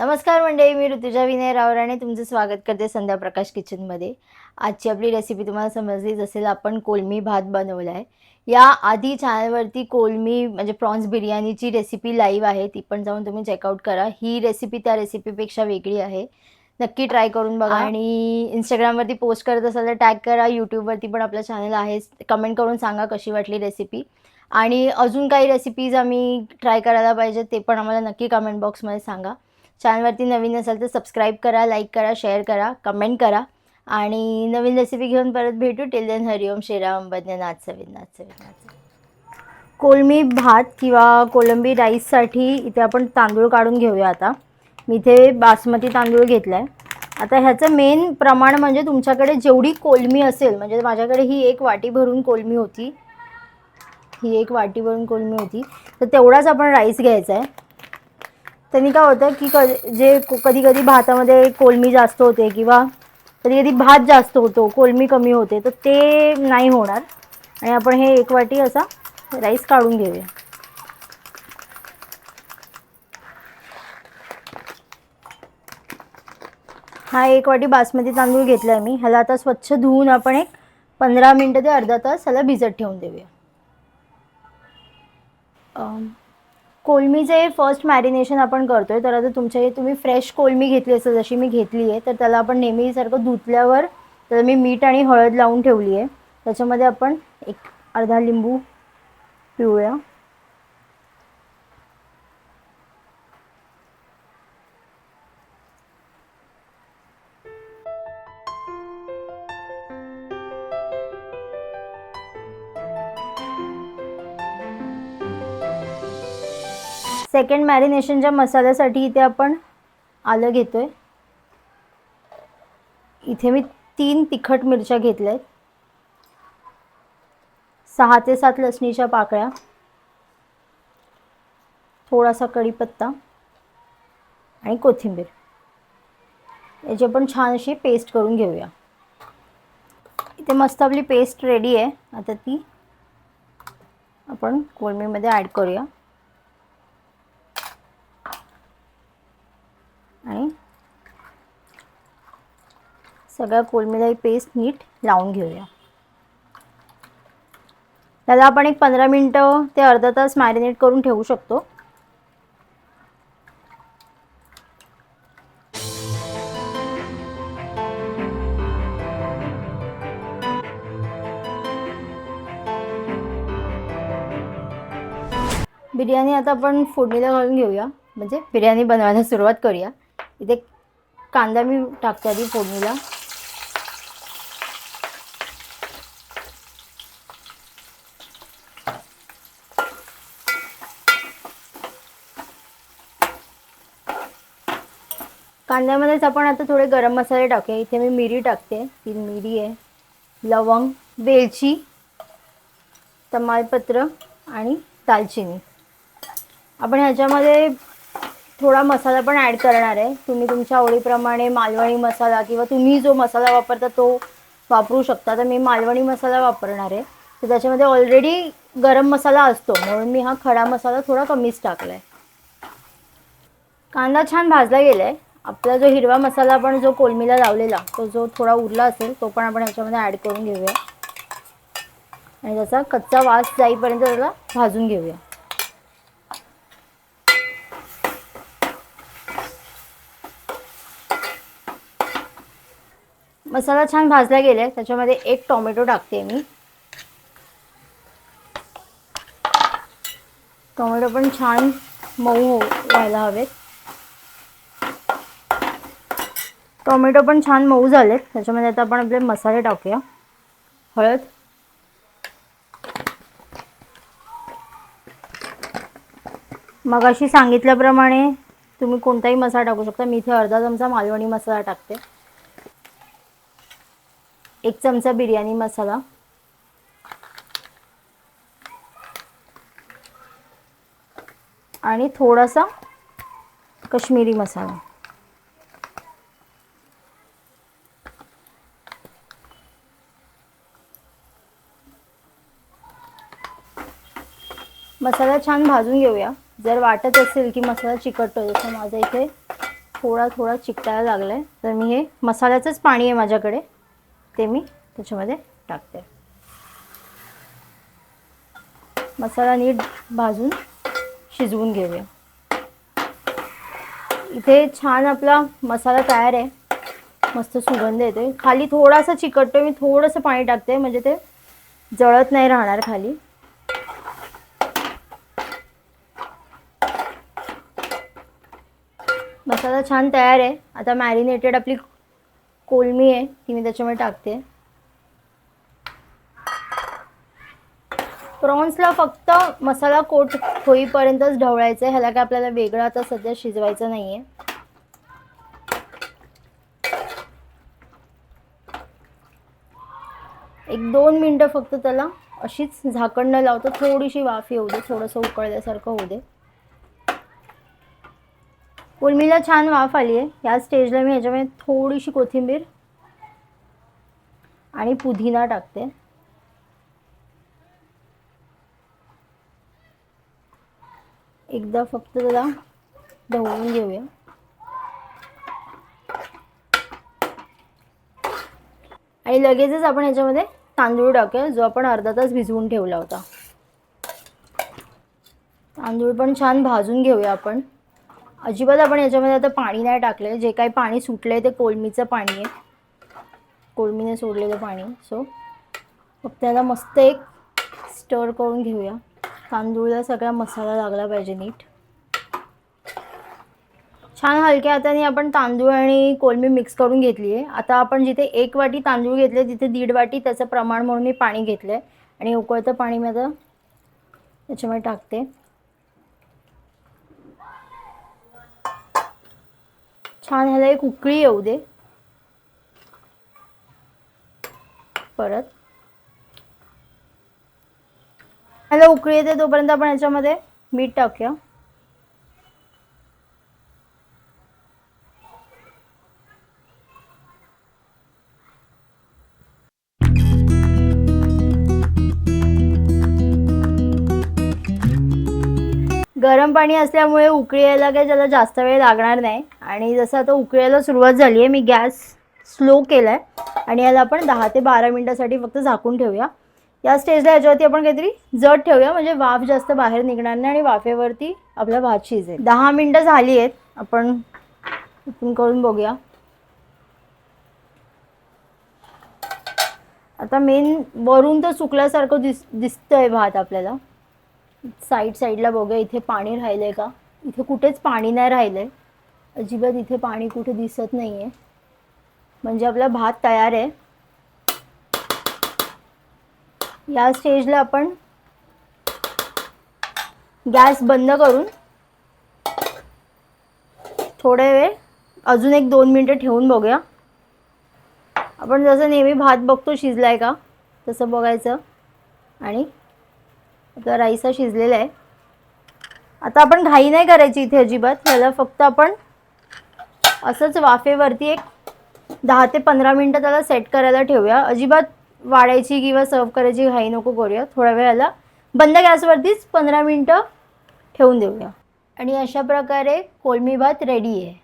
नमस्कार मंडळी मी ऋतुजा विनय रावराणे तुमचं स्वागत करते संध्या प्रकाश किचनमध्ये. आजची आपली रेसिपी तुम्हाला समजलीच असेल आपण कोलमी भात बनवला आहे या आधी चॅनलवरती कोलमी म्हणजे प्रॉन्स बिर्याणीची रेसिपी लाईव्ह आहे ती पण जाऊन तुम्ही चेकआउट करा. ही रेसिपी त्या रेसिपीपेक्षा वेगळी आहे. नक्की ट्राय करून बघा आणि इंस्टाग्रामवरती पोस्ट करत असाल तर टॅग करा यूट्यूबवरती पण आपलं चॅनल आहे. कमेंट करून सांगा कशी वाटली रेसिपी आणि अजून काही रेसिपीज आम्ही ट्राय करायला पाहिजे ते पण आम्हाला नक्की कमेंट बॉक्समध्ये सांगा. चॅनलवरती नवीन असाल तर सबस्क्राईब करा लाईक करा शेअर करा कमेंट करा. आणि नवीन रेसिपी घेऊन परत भेटू. टिल देन हरिओम श्रीराम बदने नाथ सविन नाथ सविन. कोलमी भात किंवा कोलंबी राईससाठी इथे आपण तांदूळ काढून घेऊया आता. मी इथे बासमती तांदूळ घेतला आहे आता ह्याचं मेन प्रमाण म्हणजे तुमच्याकडे जेवढी कोलमी असेल म्हणजे माझ्याकडे ही एक वाटी भरून कोलमी होती. ही एक वाटी भरून कोलमी होती. तर तेवढाच आपण राईस घ्यायचा आहे त्यांनी काय होतं की कधी जे कधी कधी भातामध्ये कोलमी जास्त होते किंवा कधी कधी भात जास्त होतो कोलमी कमी होते तर ते नाही होणार. आणि आपण हे एक वाटी असा राईस काढून घेऊया. हा एक वाटी बासमती तांदूळ घेतला आहे मी. ह्याला आता स्वच्छ धुवून आपण एक पंधरा मिनटं ते अर्धा तास ह्याला भिजत ठेवून देऊया. कोलमीचे फर्स्ट मॅरिनेशन आपण करतोय तर आता तुमच्या तुम्ही फ्रेश कोलमी घेतली असेल जशी मी घेतली आहे तर त्याला आपण नेहमीसारखं धुतल्यावर त्याला मी मीठ आणि हळद लावून ठेवली आहे. त्याच्यामध्ये आपण एक अर्धा लिंबू पिवळ्या सेकंड मॅरिनेशनच्या मसाल्यासाठी इथे आपण आलं घेतोय. इथे मी तीन तिखट मिरच्या घेतल्या आहेत सहा ते सात लसणीच्या पाकळ्या. थोडासा कढीपत्ता. आणि कोथिंबीर. याची आपण छान अशी पेस्ट करून घेऊया. इथे मस्त आपली पेस्ट रेडी आहे. आता ती आपण कोळमीमध्ये ॲड करूया आणि सगळ्या कोलमीला पेस्ट नीट लावून घेऊया. त्याला आपण एक पंधरा मिनटं ते अर्धा तास मॅरिनेट करून ठेवू शकतो. बिर्याणी आता आपण फोडणीला घालून घेऊया. म्हणजे बिर्याणी बनवायला सुरुवात करूया. इथे कांदा मी टाकते आधी फोडणीला. कांद्यामध्येच आपण आता थोडे गरम मसाले टाकूया. इथे मी मिरी टाकते. तीन मिरी आहे. लवंग वेलची तमालपत्र आणि दालचिनी. आपण ह्याच्यामध्ये थोडा मसाला पण ॲड करणार आहे. तुम्ही तुमच्या आवडीप्रमाणे मालवणी मसाला किंवा तुम्ही जो मसाला वापरता तो वापरू शकता. तर मी मालवणी मसाला वापरणार आहे. तर त्याच्यामध्ये ऑलरेडी गरम मसाला असतो. म्हणून मी हा खडा मसाला थोडा कमीच टाकला आहे कांदा छान भाजला गेला आहे आपला जो हिरवा मसाला आपण जो कोलमीला लावलेला तो जो थोडा उरला असेल तो पण आपण ह्याच्यामध्ये ॲड करून घेऊया. आणि त्याचा कच्चा वास जाईपर्यंत त्याला भाजून घेऊया. मसाला छान भाजला गेलाय त्याच्यामध्ये एक टोमॅटो टाकते मी. टोमॅटो पण छान मऊ हो व्हायला हवेत. टोमॅटो पण छान मऊ झालेत. त्याच्यामध्ये आता आपण आपले मसाले टाकूया. हळद. मगाशी सांगितल्याप्रमाणे तुम्ही कोणताही मसाला टाकू शकता. मी इथे अर्धा चमचा मालवणी मसाला टाकते. एक चमचा बिर्याणी मसाला. आणि थोडासा कश्मीरी मसाला. मसाला छान भाजून घेऊया. जर वाटत असेल की मसाला चिकटतो जसं माझा इथे थोडा थोडा चिकटायला लागला आहे तर मी हे मसाल्याचंच पाणी आहे माझ्याकडे. ते मी त्याच्यामध्ये टाकते. मसाला नीट भाजून शिजवून घेऊया. इथे छान आपला मसाला तयार आहे. मस्त सुगंध येते खाली थोडासा चिकटतो मी थोडंसं पाणी टाकते. म्हणजे ते जळत नाही राहणार खाली. मसाला छान तयार आहे. आता मॅरिनेटेड आपली कोलमी आहे ती मी त्याच्यामध्ये टाकते. प्रॉन्सला फक्त मसाला कोट होईपर्यंतच ढवळायचं आहे ह्याला काय आपल्याला वेगळं आता सध्या शिजवायचं नाही आहे एक दोन मिनटं फक्त त्याला अशीच झाकण न लावता थोडीशी वाफ येऊ दे थोडंसं उकळल्यासारखं होऊ दे. कोलमीला छान वाफ आली आहे. या स्टेजला मी ह्याच्यामध्ये थोडीशी कोथिंबीर आणि पुदिना टाकते. एकदा फक्त त्याला ढवळून घेऊया. आणि लगेचच आपण ह्याच्यामध्ये तांदूळ टाकूया जो आपण अर्धा तास भिजवून ठेवला होता. तांदूळ पण छान भाजून घेऊया आपण. अजिबात आपण याच्यामध्ये आता पाणी नाही टाकलं जे काही पाणी सुटलं आहे ते कोलमीचं पाणी आहे. कोलमीने सोडलेलं पाणी. सो फक्त त्याला मस्त एक स्टर करून घेऊया. तांदूळला सगळा मसाला लागला पाहिजे नीट. छान हलक्या हाताने आपण तांदूळ आणि कोलमी मिक्स करून घेतली आहे. आता आपण जिथे एक वाटी तांदूळ घेतले तिथे दीड वाटी त्याचं प्रमाण म्हणून मी पाणी घेतलं आहे आणि उकळतं पाणी मी आता त्याच्यामध्ये टाकते. छान ह्याला एक उकळी येऊ दे. परत. ह्याला उकळी येते तोपर्यंत आपण ह्याच्यामध्ये मीठ टाकूया. गरम पाणी असल्यामुळे उकळी यायला काही त्याला जास्त वेळ लागणार नाही. आणि जसं आता उकळायला सुरुवात झाली आहे मी गॅस स्लो केला आहे आणि याला आपण दहा ते बारा मिनटासाठी फक्त झाकून ठेवूया. या स्टेजला याच्यावरती आपण काहीतरी जड ठेवूया म्हणजे वाफ जास्त बाहेर निघणार नाही आणि वाफेवरती आपला भात शिजेल. दहा मिनटं झाली आहेत आपण इथून करून बघूया. आता मेन वरून तर सुकल्यासारखं दिस दिसतंय भात आपल्याला. साईड साईडला बघूया इथे पाणी राहिलं आहे का? इथे कुठेच पाणी नाही राहिलं आहे अजिबात इथे पाणी कुठे दिसत नाही आहे म्हणजे आपला भात तयार आहे. या स्टेजला आपण गॅस बंद करून थोडे वेळ अजून एक दोन मिनटं ठेवून बघूया. आपण जसं नेहमी भात बघतो शिजलाय का तसं बघायचं. आणि आपला राईस हा शिजलेला आहे. आता आपण घाई नाही करायची इथे अजिबात ह्याला फक्त आपण असंच वाफेवरती एक दहा ते पंधरा मिनटं त्याला सेट करायला ठेवूया. अजिबात वाढायची किंवा सर्व करायची घाई नको करूया. थोड्या वेळाला बंद गॅसवरतीच पंधरा मिनटं ठेवून देऊया. आणि अशा प्रकारे कोलमी भात रेडी आहे.